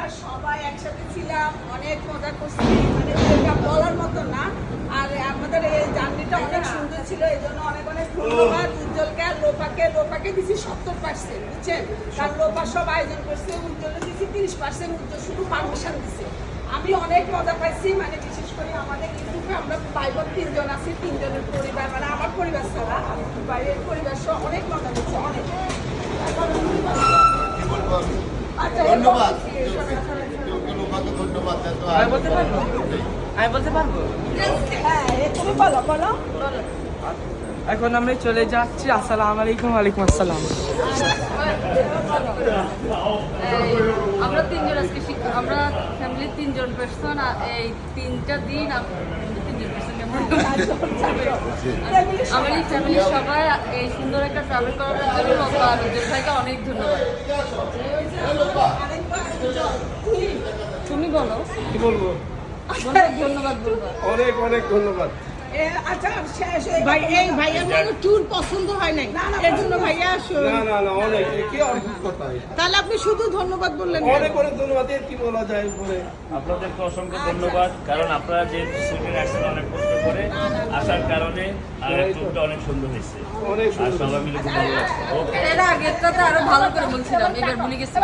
আমরা সবাই একসাথে ছিলাম, অনেক মজা করছি মানে এটা বলার মতো না। আর আমাদের এই জার্নিটা অনেক সুন্দর ছিল, এই জন্য অনেক অনেক ধন্যবাদ। উজ্জ্বলকে আর লোপাকে লোপাকে দিছি সত্তর পার্সেন্ট বুঝছেন? কারণ লোপা সব আয়োজন করছে উজ্জ্বলে দিছি তিরিশ পার্সেন্ট উজ্জ্বল শুধু পারমিশন দিছে। আমি অনেক মজা পাইছি মানে বিশেষ করে আমাদের ইউটিউবে আমরা ভাই বোন তিনজন আছি, তিনজনের পরিবার মানে আমার পরিবার ছাড়া বাইরের পরিবার সহ অনেক মজা করছি, অনেক। ধন্যবাদ। ধন্যবাদ আমি বলতে পারব? আমি বলতে পারব? হ্যাঁ তুমি বলো বলো। এখন আমরা চলে যাচ্ছি। আসসালাম আলাইকুম ওয়ালাইকুম আসসালাম। আমরা তিনজন আজকে আমরা ফ্যামিলির তিনজন পার্সন এই তিনটা দিন আম- তিনজন person কেমন? আমার এই ফ্যামিলির সবাই এই সুন্দর একটা ট্রাভেল করার জন্য অনেক ধন্যবাদ তুমি বলো। কি বলব? ধন্যবাদ অনেক অনেক ধন্যবাদ। এ, আচ্ছা শেষ ভাই এই ভাইয়ার ট্যুর পছন্দ হয় নাই? এর জন্য ভাইয়া না না না অনেক। কি অদ্ভুত কথা তাহলে আপনি শুধু ধন্যবাদ বললেন? অনেক অনেক ধন্যবাদ। এর কি বলা যায় বলে আপনাদেরকে অসংখ্য ধন্যবাদ। কারণ আপনারা যে ছুটি রাখছেন অনেক কষ্ট করে আসার কারণে আর ট্যুরটা অনেক সুন্দর হয়েছে। অনেক সুন্দর সবাই মিলে খুব ভালো লাগছে। আরও ভালো করে বলছিলাম এবার ভুলে গেছি।